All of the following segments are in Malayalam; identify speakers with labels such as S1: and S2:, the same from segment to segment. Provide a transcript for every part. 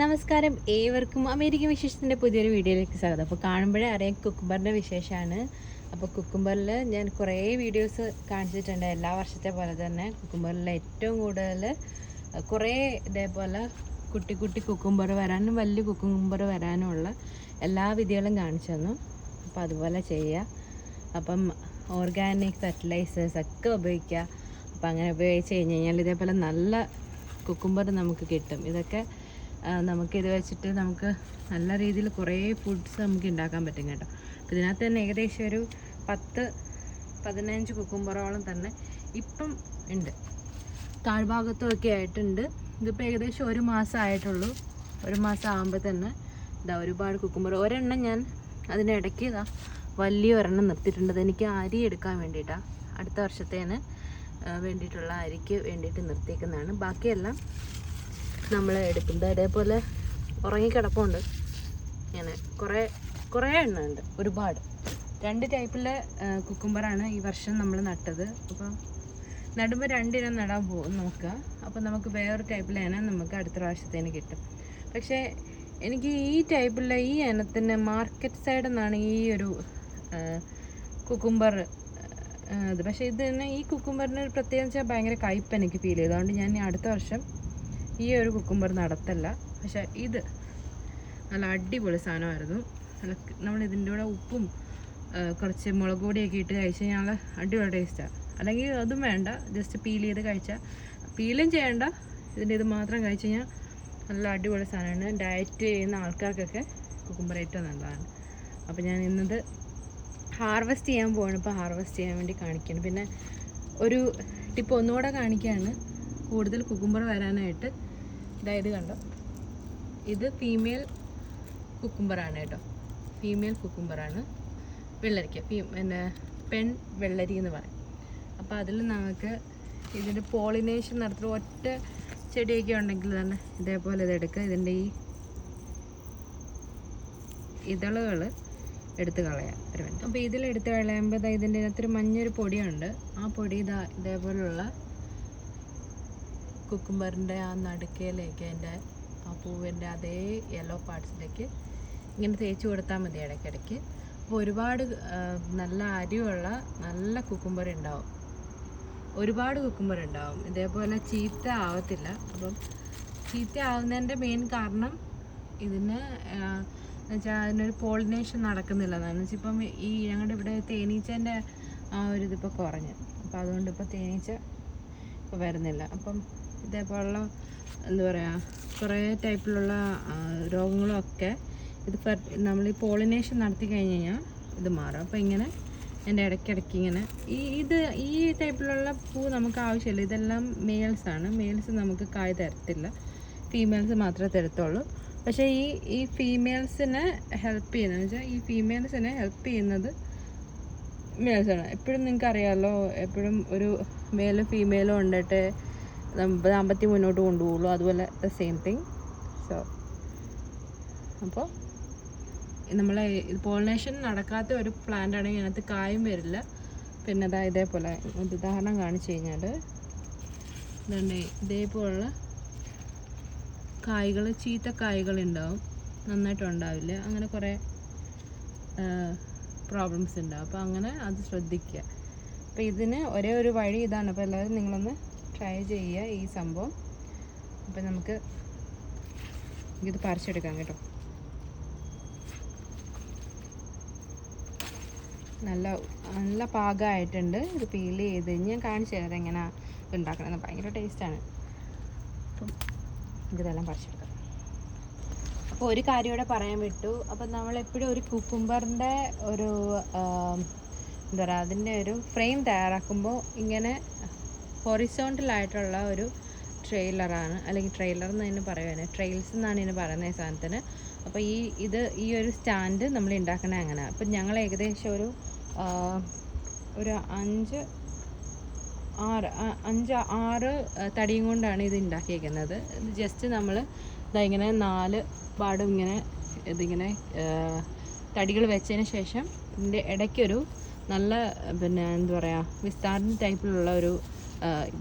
S1: നമസ്കാരം. ഏവർക്കും അമേരിക്കൻ വിശേഷത്തിന്റെ പുതിയൊരു വീഡിയോയിലേക്ക് സ്വാഗതം. അപ്പോൾ കാണുമ്പോഴേ അറിയാം കുക്കുംബറിന്റെ വിശേഷമാണ് അപ്പോൾ കുക്കുംബറിൽ ഞാൻ കുറേ വീഡിയോസ് കാണിച്ചിട്ടുണ്ട്. എല്ലാ വർഷത്തെ പോലെ തന്നെ കുക്കുംബറിൽ ഏറ്റവും കൂടുതൽ കുറേ ഇതേപോലെ കുട്ടി കുട്ടി കുക്കുംബർ വരാനും വലിയ കുക്കുംബർ വരാനുമുള്ള എല്ലാ വിധികളും കാണിച്ചു തന്നു. അപ്പോൾ അതുപോലെ ചെയ്യുക അപ്പം ഓർഗാനിക് ഫെർട്ടിലൈസേഴ്സ് ഒക്കെ ഉപയോഗിക്കുക അപ്പോൾ അങ്ങനെ ഉപയോഗിച്ച് കഴിഞ്ഞ് കഴിഞ്ഞാൽ ഇതേപോലെ നല്ല കുക്കുംബർ നമുക്ക് കിട്ടും. ഇതൊക്കെ ആ, നമുക്ക് ഇത് വെച്ചിട്ട് നമുക്ക് നല്ല രീതിയിൽ കുറേ ഫുഡ്സ് നമുക്ക് ഉണ്ടാക്കാൻ പറ്റും കേട്ടോ. അപ്പോൾ ഇതിനകത്ത് തന്നെ ഏകദേശം ഒരു പത്ത് പതിനഞ്ച് കുക്കുംബറോളം തന്നെ ഇപ്പം ഉണ്ട്. താഴ്ഭാഗത്തും ഒക്കെ ആയിട്ടുണ്ട്. ഇതിപ്പോൾ ഏകദേശം ഒരു മാസം ആയിട്ടുള്ളൂ. ഒരു മാസം ആകുമ്പോൾ തന്നെ ഇതാ ഒരുപാട് കുക്കുംബർ ഒരെണ്ണം ഞാൻ അതിനിടയ്ക്ക് ഇതാ വലിയ ഒരെണ്ണം നിർത്തിയിട്ടുണ്ട്. അതെനിക്ക് അരി എടുക്കാൻ വേണ്ടിയിട്ടാണ് അടുത്ത വർഷത്തേന് വേണ്ടിയിട്ടുള്ള അരിക്ക് വേണ്ടിയിട്ട് നിർത്തിയേക്കുന്നതാണ്. ബാക്കിയെല്ലാം നമ്മൾ എടുക്കുന്നത് അതേപോലെ ഉറങ്ങിക്കിടപ്പുണ്ട് ഇങ്ങനെ കുറേ കുറേ ഉണ്ട് ഒരുപാട്. രണ്ട് ടൈപ്പിലെ കുക്കുംബറാണ് ഈ വർഷം നമ്മൾ നട്ടത്. അപ്പോൾ നടുമ്പോൾ രണ്ടിനം നടാൻ പോകും നോക്കുക അപ്പോൾ നമുക്ക് വേറൊരു ടൈപ്പിലെ ഇനം നമുക്ക് അടുത്ത പ്രാവശ്യത്തേന് കിട്ടും. പക്ഷേ എനിക്ക് ഈ ടൈപ്പിലെ ഈ ഇനത്തിന് മാർക്കറ്റ് സൈഡിൽ നിന്നാണ് ഈ ഒരു കുക്കുംബർ ഇത് പക്ഷേ ഇത് തന്നെ ഈ കുക്കുംബറിന് ഒരു പ്രത്യേകം വെച്ചാൽ ഭയങ്കര കയ്പ് എനിക്ക് ഫീൽ ചെയ്തു. അതുകൊണ്ട് ഞാൻ അടുത്ത വർഷം ഈ ഒരു കുക്കുംബർ നടത്തല്ല. പക്ഷെ ഇത് നല്ല അടിപൊളി സാധനമായിരുന്നു. നല്ല നമ്മൾ ഇതിന്റെ കൂടെ ഉപ്പും കുറച്ച് മുളക് പൊടിയൊക്കെ ഇട്ട് കഴിച്ച് കഴിഞ്ഞാൽ അടിപൊളി ടേസ്റ്റാണ് അല്ലെങ്കിൽ അതും വേണ്ട ജസ്റ്റ് പീൽ ചെയ്ത് കഴിച്ചാൽ പീലും ചെയ്യണ്ട ഇതിന്റെ ഇത് മാത്രം കഴിച്ച് കഴിഞ്ഞാൽ നല്ല അടിപൊളി സാധനമാണ്. ഡയറ്റ് ചെയ്യുന്ന ആൾക്കാർക്കൊക്കെ കുക്കുംബർ ഏറ്റവും നല്ലതാണ്. അപ്പോൾ ഞാൻ ഇന്നത് ഹാർവെസ്റ്റ് ചെയ്യാൻ പോവാണ്. ഇപ്പോൾ ഹാർവെസ്റ്റ് ചെയ്യാൻ വേണ്ടി കാണിക്കുകയാണ് പിന്നെ ഒരു ടിപ്പ് ഒന്നുകൂടെ കാണിക്കുകയാണ് കൂടുതൽ കുക്കുംബർ വരാനായിട്ട് ഇതായത് കണ്ടോ? ഇത് ഫീമെയിൽ കുക്കുംബറാണ് കേട്ടോ. ഫീമെയിൽ കുക്കുംബറാണ്. വെള്ളരിക്ക. ഫീ പിന്നെ പെൺ വെള്ളരി എന്ന് പറയും. അപ്പോൾ അതിൽ നമുക്ക് ഇതിന്റെ പോളിനേഷൻ നടത്തുന്ന ഒറ്റ ചെടിയൊക്കെ ഉണ്ടെങ്കിൽ തന്നെ ഇതേപോലെ ഇതെടുക്കുക ഇതിന്റെ ഈ ഇതളുകൾ എടുത്ത് കളയാം. ഒരു മിനിറ്റ്. അപ്പോൾ ഇതിലെടുത്ത് കളയുമ്പോൾ ഇതിന്റെ അകത്തൊരു മഞ്ഞൊരു പൊടിയുണ്ട്. ആ പൊടി ഇതാ ഇതേപോലുള്ള കുക്കുംബറിന്റെ ആ നടുക്കയിലേക്ക് അതിന്റെ ആ പൂവിന്റെ അതേ യെല്ലോ പാർട്സിലേക്ക് ഇങ്ങനെ തേച്ച് കൊടുത്താൽ മതി ഇടയ്ക്കിടയ്ക്ക്. അപ്പോൾ ഒരുപാട് നല്ല അരിയുള്ള നല്ല കുക്കുംബർ ഉണ്ടാവും ഒരുപാട് കുക്കുംബർ ഉണ്ടാവും ഇതേപോലെ ചീത്ത ആവത്തില്ല. അപ്പം ചീത്ത ആവുന്നതിന്റെ മെയിൻ കാരണം ഇതിന് എന്നുവെച്ചാൽ അതിനൊരു പോളിനേഷൻ നടക്കുന്നില്ല. എന്നാണ് വെച്ചാൽ ഇപ്പം ഈ ഞങ്ങളുടെ ഇവിടെ തേനീച്ചേന്റെ ആ ഒരു ഇതിപ്പോൾ കുറഞ്ഞു. അപ്പോൾ അതുകൊണ്ട് ഇപ്പോൾ തേനീച്ച ഇപ്പോൾ വരുന്നില്ല. അപ്പം ഇതേപോലുള്ള എന്താ പറയുക കുറേ ടൈപ്പിലുള്ള രോഗങ്ങളും രോഗങ്ങളൊക്കെ ഇത് നമ്മൾ ഈ പോളിനേഷൻ നടത്തി കഴിഞ്ഞ് കഴിഞ്ഞാൽ ഇത് മാറും. അപ്പോൾ ഇങ്ങനെ എന്റെ ഇടയ്ക്കിടയ്ക്ക് ഇങ്ങനെ ഈ ഇത് ഈ ടൈപ്പിലുള്ള പൂ നമുക്ക് ആവശ്യമില്ല. ഇതെല്ലാം മെയിൽസാണ് മെയിൽസ് നമുക്ക് കായ് തരത്തില്ല. ഫീമെയിൽസ് മാത്രമേ തരത്തുള്ളൂ. പക്ഷേ ഈ ഈ ഫീമെയിൽസിനെ ഹെൽപ്പ് ചെയ്യുന്നത് വെച്ചാൽ ഈ ഫീമെയിൽസിനെ ഹെൽപ്പ് ചെയ്യുന്നത് മെയിൽസാണ് എപ്പോഴും നിങ്ങൾക്കറിയാമല്ലോ എപ്പോഴും ഒരു മെയിലും ഫീമെയിലും ഉണ്ടിട്ട് ദാമ്പത്യം മുന്നോട്ട് കൊണ്ടുപോകുള്ളൂ അതുപോലെ ദ സെയിം തിങ് സോ അപ്പോൾ നമ്മൾ പോളിനേഷൻ നടക്കാത്ത ഒരു പ്ലാന്റ് ആണെങ്കിൽ അതിനകത്ത് കായും വരില്ല. പിന്നെ അതാ ഇതേപോലെ ഉദാഹരണം കാണിച്ചു കഴിഞ്ഞാൽ ഇതുണ്ട്. ഇതേപോലുള്ള കായ്കൾ ചീത്ത കായ്കൾ ഉണ്ടാവും. നന്നായിട്ട് ഉണ്ടാവില്ല. അങ്ങനെ കുറേ പ്രോബ്ലംസ് ഉണ്ടാവും. അപ്പോൾ അങ്ങനെ അത് ശ്രദ്ധിക്കുക. അപ്പോൾ ഇതിന് ഒരേ ഒരു വഴി ഇതാണ്. അപ്പോൾ എല്ലാവരും നിങ്ങളൊന്ന് ട്രൈ ചെയ്യുക ഈ സംഭവം. അപ്പം നമുക്ക് ഇത് പറിച്ചെടുക്കാം കേട്ടോ. നല്ല നല്ല പാകമായിട്ടുണ്ട്. ഇത് പീൽ ചെയ്ത് ഞാൻ കാണിച്ചു തരാം എങ്ങനെയാണ് ഉണ്ടാക്കണമെന്ന് ഭയങ്കര ടേസ്റ്റാണ് അപ്പം ഇതെല്ലാം പറിച്ചെടുക്കാം. അപ്പോൾ ഒരു കാര്യം കൂടെ പറയാൻ വിട്ടു. അപ്പം നമ്മളെപ്പോഴും ഒരു കുക്കുംബറിന്റെ ഒരു എന്താ പറയുക അതിന്റെ ഒരു ഫ്രെയിം തയ്യാറാക്കുമ്പോൾ ഇങ്ങനെ ഹൊറിസോണ്ടലായിട്ടുള്ള ഒരു ട്രെയിലറാണ്. അല്ലെങ്കിൽ ട്രെയിലർ എന്ന് തന്നെ പറയുവാണ് ട്രെയിൽസ് എന്നാണ് ഇതിന് പറയുന്നത് സാധനത്തിന്. അപ്പോൾ ഈ ഇത് ഈ ഒരു സ്റ്റാൻഡ് നമ്മൾ ഉണ്ടാക്കണേ അങ്ങനെ. അപ്പം ഞങ്ങൾ ഏകദേശം ഒരു ഒരു അഞ്ച് ആറ് അഞ്ച് ആറ് തടിയും കൊണ്ടാണ് ഇത് ഉണ്ടാക്കിയേക്കുന്നത്. ഇത് ജസ്റ്റ് നമ്മൾ ഇതിങ്ങനെ നാല് പാടും ഇങ്ങനെ ഇതിങ്ങനെ തടികൾ വെച്ചതിന് ശേഷം ഇതിന്റെ ഇടയ്ക്കൊരു നല്ല പിന്നെ എന്താ പറയുക വിസ്താരണ ടൈപ്പിലുള്ള ഒരു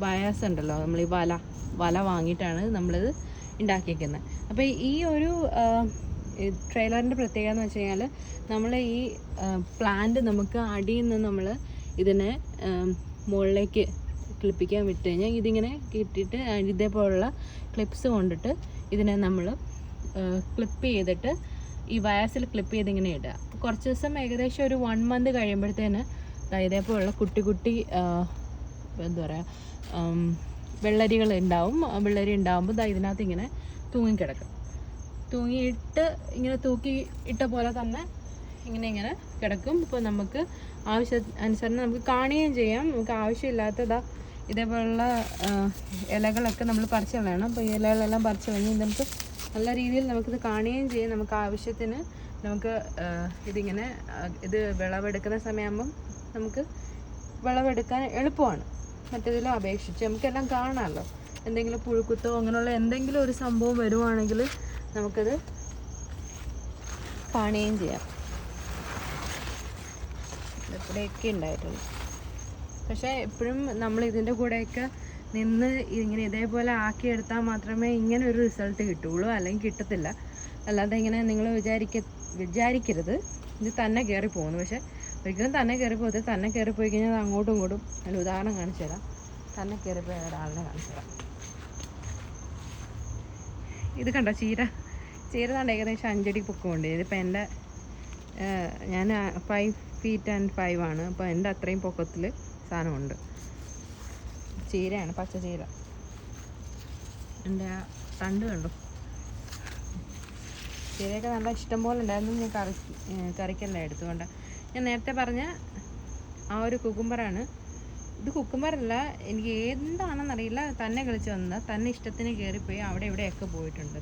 S1: വയസ് ഉണ്ടല്ലോ നമ്മൾ ഈ വല വല വാങ്ങിയിട്ടാണ് നമ്മളിത് ഉണ്ടാക്കിയേക്കുന്നത് അപ്പോൾ ഈ ഒരു ട്രെയിലറിന്റെ പ്രത്യേകത എന്ന് വെച്ച് കഴിഞ്ഞാൽ നമ്മൾ ഈ പ്ലാന്റ് നമുക്ക് അടിയിൽ നിന്ന് നമ്മൾ ഇതിനെ മുകളിലേക്ക് ക്ലിപ്പിക്കാൻ വിട്ട് കഴിഞ്ഞാൽ ഇതിങ്ങനെ കിട്ടിയിട്ട് ഇതേപോലുള്ള ക്ലിപ്സ് കൊണ്ടിട്ട് ഇതിനെ നമ്മൾ ക്ലിപ്പ് ചെയ്തിട്ട് ഈ വയസ്സിൽ ക്ലിപ്പ് ചെയ്ത് ഇങ്ങനെ ഇടുക കുറച്ച് ദിവസം ഏകദേശം ഒരു വൺ മന്ത് കഴിയുമ്പോഴത്തേന് ഇതേപോലുള്ള കുട്ടി കുട്ടി എന്താ പറയുക വെള്ളരികൾ ഉണ്ടാവും വെള്ളരി ഉണ്ടാവുമ്പോൾ ദാ ഇതിനകത്ത് ഇങ്ങനെ തൂങ്ങിക്കിടക്കും. തൂങ്ങിയിട്ട് ഇങ്ങനെ തൂക്കി ഇട്ട പോലെ തന്നെ ഇങ്ങനെ ഇങ്ങനെ കിടക്കും. ഇപ്പോൾ നമുക്ക് ആവശ്യ അനുസരണം നമുക്ക് കാണുകയും ചെയ്യാം. നമുക്ക് ആവശ്യമില്ലാത്തതാ ഇതേപോലുള്ള ഇലകളൊക്കെ നമ്മൾ പറിച്ച് കളയണം. അപ്പോൾ ഈ ഇലകളെല്ലാം പറിച്ച് കഴിഞ്ഞ് നമുക്ക് നല്ല രീതിയിൽ നമുക്കിത് കാണുകയും ചെയ്യാം. നമുക്ക് ആവശ്യത്തിന് നമുക്ക് ഇതിങ്ങനെ ഇത് വിളവെടുക്കുന്ന സമയമാകുമ്പം നമുക്ക് വിളവെടുക്കാൻ എളുപ്പമാണ്. മറ്റേതിലും അപേക്ഷിച്ച് നമുക്കെല്ലാം കാണാമല്ലോ എന്തെങ്കിലും പുഴുക്കുത്തോ അങ്ങനെയുള്ള എന്തെങ്കിലും ഒരു സംഭവം വരുവാണെങ്കിൽ നമുക്കത് പണിയും ചെയ്യാം. ഇവിടെയൊക്കെ ഉണ്ടായിട്ടുണ്ട് പക്ഷേ എപ്പോഴും നമ്മൾ ഇതിന്റെ കൂടെയൊക്കെ നിന്ന് ഇങ്ങനെ ഇതേപോലെ ആക്കിയെടുത്താൽ മാത്രമേ ഇങ്ങനെ ഒരു റിസൾട്ട് കിട്ടുള്ളൂ അല്ലെങ്കിൽ കിട്ടത്തില്ല. അല്ലാതെ ഇങ്ങനെ നിങ്ങൾ വിചാരിക്ക വിചാരിക്കരുത്. ഇത് തന്നെ കയറി പോകുന്നു പക്ഷേ ഒരിക്കലും തന്നെ കയറി പോകത്ത് തന്നെ കയറിപ്പോയി പോയി കഴിഞ്ഞാൽ അങ്ങോട്ടും ഇങ്ങോട്ടും. അതിൽ ഉദാഹരണം കാണിച്ചു തരാം. തന്നെ കയറിപ്പോയ ഒരാളിനെ കാണിച്ചു തരാം. ഇത് കണ്ടോ ചീര? ചീര കണ്ട? ഏകദേശം അഞ്ചടി പൊക്കമുണ്ട്. ഇതിപ്പോൾ എന്റെ ഞാൻ ഫൈവ് ഫീറ്റ് ആൻഡ് ഫൈവ് ആണ്. അപ്പോൾ എന്റെ അത്രയും പൊക്കത്തിൽ സാധനമുണ്ട്. ചീരയാണ് പച്ച ചീര. എന്റെ ആ തണ്ട് കണ്ടു? ചീരയൊക്കെ നല്ല ഇഷ്ടം പോലെ ഉണ്ടായിരുന്നു. ഞാൻ കറി കറിക്കല്ല എടുത്തുകൊണ്ട്. ഞാൻ നേരത്തെ പറഞ്ഞ ആ ഒരു കുക്കുംബറാണ് ഇത് കുക്കുംബറല്ല എനിക്ക് എന്താണെന്നറിയില്ല. തന്നെ കളിച്ച് വന്നത്. തന്നെ ഇഷ്ടത്തിന് കയറിപ്പോയി അവിടെ ഇവിടെയൊക്കെ പോയിട്ടുണ്ട്?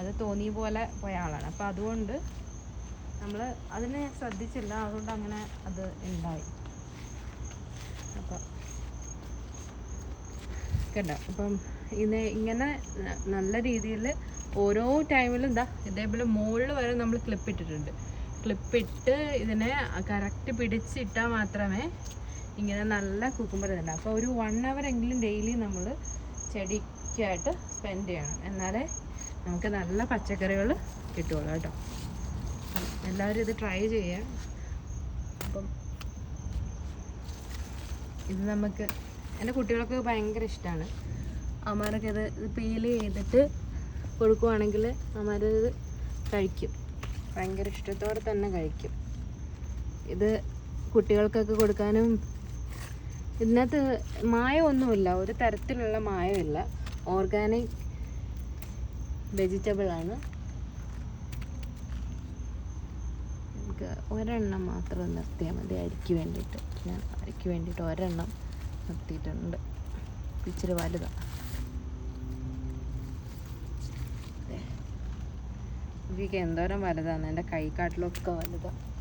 S1: അത് തോന്നിയ പോലെ പോയ ആളാണ്. അപ്പോൾ അതുകൊണ്ട് നമ്മൾ അതിനെ ശ്രദ്ധിച്ചില്ല. അതുകൊണ്ട് അങ്ങനെ അത് ഉണ്ടായി അപ്പം കണ്ടോ? അപ്പം ഇങ്ങനെ നല്ല രീതിയിൽ ഓരോ ടൈമിലും എന്താ ഇതേപോലെ മുകളിൽ വരെ നമ്മൾ ക്ലിപ്പ് ഇട്ടിട്ടുണ്ട്. ക്ലിപ്പ് ഇട്ട് ഇതിനെ കറക്റ്റ് പിടിച്ചിട്ടാൽ മാത്രമേ ഇങ്ങനെ നല്ല കുക്കുമ്പർ ഇതുണ്ട് അപ്പോൾ ഒരു വൺ അവർ എങ്കിലും ഡെയിലി നമ്മൾ ചെടിക്കായിട്ട് സ്പെൻഡ് ചെയ്യണം. എന്നാലേ നമുക്ക് നല്ല പച്ചക്കറികൾ കിട്ടുള്ളൂ കേട്ടോ. എല്ലാവരും ഇത് ട്രൈ ചെയ്യാം. അപ്പം ഇത് നമുക്ക് എന്റെ കുട്ടികൾക്ക് ഭയങ്കര ഇഷ്ടമാണ് അമ്മമാരൊക്കെ ഇത് പീൽ ചെയ്തിട്ട് കൊടുക്കുവാണെങ്കിൽ അമരത് കഴിക്കും. ഭയങ്കര ഇഷ്ടത്തോടെ തന്നെ കഴിക്കും. ഇത് കുട്ടികൾക്കൊക്കെ കൊടുക്കാനും ഇതിനകത്ത് മായമൊന്നുമില്ല. ഒരു തരത്തിലുള്ള മായമില്ല. ഓർഗാനിക് വെജിറ്റബിൾ ആണ് നമുക്ക് ഒരെണ്ണം മാത്രം നിർത്തിയാൽ മതി. അരിക്ക് വേണ്ടിയിട്ട്. ഞാൻ അരിക്ക് വേണ്ടിയിട്ട് ഒരെണ്ണം നിർത്തിയിട്ടുണ്ട്. ഇച്ചിരി വലുതാണ്. എനിക്ക് എന്തോരം വലുതാണ്. എന്റെ കൈക്കാട്ടിലൊക്കെ വലുതാണ്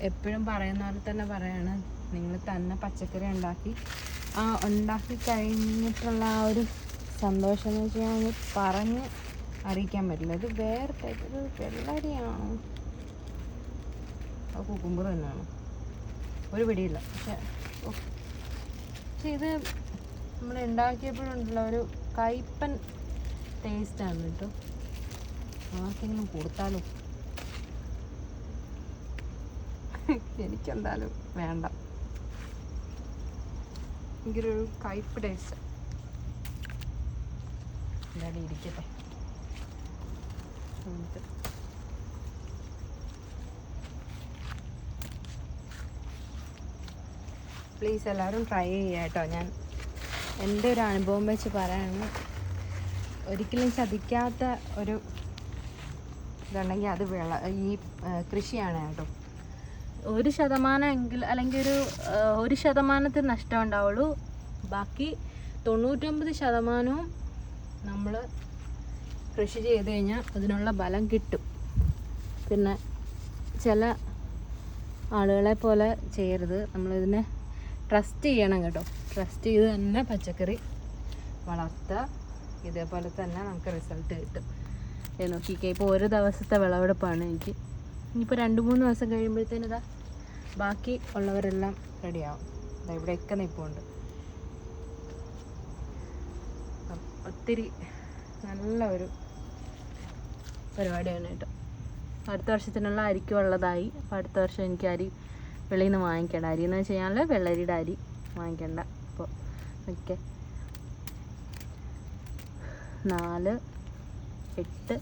S1: എപ്പോഴും പറയുന്ന പോലെ തന്നെ പറയാണ്. നിങ്ങൾ തന്നെ പച്ചക്കറി ഉണ്ടാക്കി ആ ഉണ്ടാക്കി കഴിഞ്ഞിട്ടുള്ള ആ ഒരു സന്തോഷം എന്ന് വെച്ച് കഴിഞ്ഞാൽ പറഞ്ഞ് അറിയിക്കാൻ പറ്റില്ല. ഇത് വേറെ type വെള്ളരിയാണ്. അത് കുക്കുമ്പർ തന്നെയാണ്. ഒരു പിടിയില്ല. പക്ഷെ. പക്ഷെ ഇത് നമ്മൾ ഉണ്ടാക്കിയപ്പോഴുണ്ടല്ലോ ഒരു കയ്പൻ ടേസ്റ്റാണ് കേട്ടോ ആർക്കെങ്കിലും കൊടുത്താലോ? എനിക്കെന്തായാലും വേണ്ട. എനിക്കൊരു കയ്പ് ടേസ്റ്റ് എന്തായാലും ഇരിക്കട്ടെ. പ്ലീസ് എല്ലാവരും ട്രൈ ചെയ്യാം കേട്ടോ ഞാൻ എന്റെ ഒരു അനുഭവം വെച്ച് പറയാണ് ഒരിക്കലും ചതിക്കാത്ത ഒരു ഇതുണ്ടെങ്കിൽ അത് വിള ഈ കൃഷിയാണ് കേട്ടോ. ഒരു ശതമാനം എങ്കിൽ അല്ലെങ്കിൽ ഒരു ഒരു ശതമാനത്തിൽ നഷ്ടം ഉണ്ടാവുള്ളൂ. ബാക്കി തൊണ്ണൂറ്റൊമ്പത് ശതമാനവും നമ്മൾ കൃഷി ചെയ്ത് കഴിഞ്ഞാൽ അതിനുള്ള ബലം കിട്ടും. പിന്നെ ചില ആളുകളെ പോലെ ചെയ്യരുത്. നമ്മളിതിനെ ട്രസ്റ്റ് ചെയ്യണം കേട്ടോ. ട്രസ്റ്റ് ചെയ്ത് തന്നെ പച്ചക്കറി വളർത്തുക. ഇതേപോലെ തന്നെ നമുക്ക് റിസൾട്ട് കിട്ടും. നോക്കിക്കേ ഇപ്പോൾ ഒരു ദിവസത്തെ വിളവെടുപ്പാണ് എനിക്ക്. ഇനിയിപ്പോൾ രണ്ട് മൂന്ന് ദിവസം കഴിയുമ്പോഴത്തേന് ഇതാ ബാക്കി ഉള്ളവരെല്ലാം റെഡിയാവും ഇതാ ഇവിടെയൊക്കെ നിൽപ്പുണ്ട് ഒത്തിരി നല്ല ഒരു പരിപാടിയാണ് കേട്ടോ. അടുത്ത വർഷത്തിനുള്ള അരിക്ക് ഉള്ളതായി. അപ്പോൾ അടുത്ത വർഷം എനിക്ക് അരി വെളിയിൽ നിന്ന് വാങ്ങിക്കേണ്ട. അരി എന്ന് വെച്ച് കഴിഞ്ഞാൽ വെള്ളരിയുടെ അരി വാങ്ങിക്കേണ്ട. അപ്പോൾ ഓക്കെ. നാല് എട്ട്.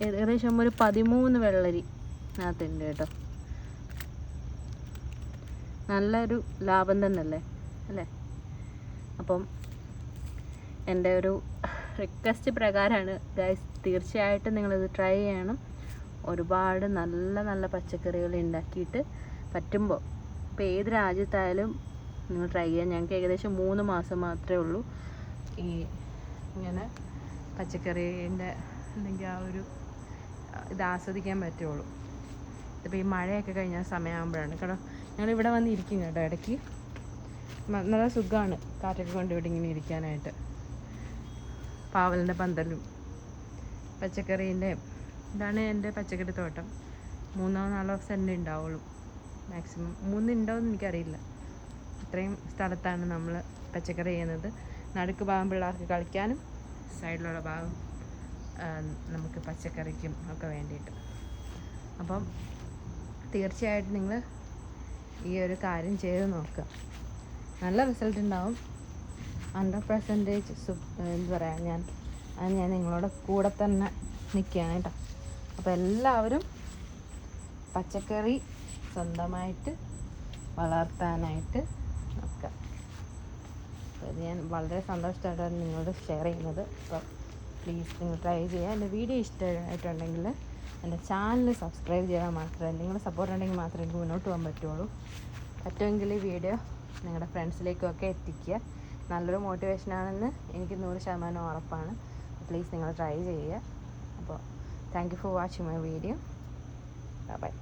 S1: ഏകദേശം ഒരു പതിമൂന്ന് വെള്ളരി അതിനകത്തുണ്ട് കേട്ടോ. നല്ലൊരു ലാഭം തന്നെയല്ലേ? അല്ലേ? അപ്പം എന്റെ ഒരു റിക്വസ്റ്റ് പ്രകാരമാണ് ഗൈസ് തീർച്ചയായിട്ടും നിങ്ങളിത് ട്രൈ ചെയ്യണം. ഒരുപാട് നല്ല നല്ല പച്ചക്കറികൾ ഉണ്ടാക്കിയിട്ട് പറ്റുമ്പോൾ ഇപ്പോൾ ഏത് രാജ്യത്തായാലും നിങ്ങൾ ട്രൈ ചെയ്യാം. ഞങ്ങൾക്ക് ഏകദേശം മൂന്ന് മാസം മാത്രമേ ഉള്ളൂ ഈ ഇങ്ങനെ പച്ചക്കറീന്റെ അല്ലെങ്കിൽ ആ ഒരു ഇത് ആസ്വദിക്കാൻ പറ്റുള്ളൂ. ഇതിപ്പോൾ ഈ മഴയൊക്കെ കഴിഞ്ഞ സമയമാകുമ്പോഴാണ്. കേട്ടോ ഞങ്ങളിവിടെ വന്ന് ഇരിക്കും കേട്ടോ ഇടയ്ക്ക്. നല്ല സുഖമാണ് കാറ്റൊക്കെ കൊണ്ട് ഇവിടെ ഇങ്ങനെ ഇരിക്കാനായിട്ട്. പാവലിന്റെ പന്തലും പച്ചക്കറീന്റെ ഇതാണ് എന്റെ പച്ചക്കറി തോട്ടം. മൂന്നോ നാലോ സെന്റ് ഉണ്ടാവുള്ളൂ മാക്സിമം. മൂന്ന് ഉണ്ടോയെന്ന് എനിക്കറിയില്ല. ഇത്രയും സ്ഥലത്താണ് നമ്മൾ പച്ചക്കറി ചെയ്യുന്നത്. നടുക്ക് ഭാഗം പിള്ളേർക്ക് കളിക്കാനും സൈഡിലുള്ള ഭാഗം നമുക്ക് പച്ചക്കറിക്കും ഒക്കെ വേണ്ടിയിട്ട്. അപ്പം തീർച്ചയായിട്ടും നിങ്ങൾ ഈ ഒരു കാര്യം ചെയ്ത് നോക്കുക. നല്ല റിസൾട്ട് ഉണ്ടാവും. ഹൺഡ്രഡ് പെർസെന്റേജ് എന്ത് പറയാം ഞാൻ അത് ഞാൻ നിങ്ങളോട് കൂടെ തന്നെ നിൽക്കുകയാണ് കേട്ടോ. അപ്പോൾ എല്ലാവരും പച്ചക്കറി സ്വന്തമായിട്ട് വളർത്താനായിട്ട് ഇത് ഞാൻ വളരെ സന്തോഷത്തോടെയാണ് നിങ്ങളോട് ഷെയർ ചെയ്യുന്നത്. അപ്പോൾ പ്ലീസ് നിങ്ങൾ ട്രൈ ചെയ്യുക. എന്റെ വീഡിയോ ഇഷ്ടമായിട്ടുണ്ടെങ്കിൽ എന്റെ ചാനൽ സബ്സ്ക്രൈബ് ചെയ്താൽ മാത്രമേ നിങ്ങളുടെ സപ്പോർട്ട് ഉണ്ടെങ്കിൽ മാത്രമേ എനിക്ക് മുന്നോട്ട് പോകാൻ പറ്റുള്ളൂ പറ്റുമെങ്കിൽ ഈ വീഡിയോ നിങ്ങളുടെ ഫ്രണ്ട്സിലേക്കൊക്കെ എത്തിക്കുക. നല്ലൊരു മോട്ടിവേഷനാണെന്ന് എനിക്ക് നൂറ് ശതമാനം ഉറപ്പാണ്. പ്ലീസ് നിങ്ങൾ ട്രൈ ചെയ്യുക. അപ്പോൾ thank you for watching my video bye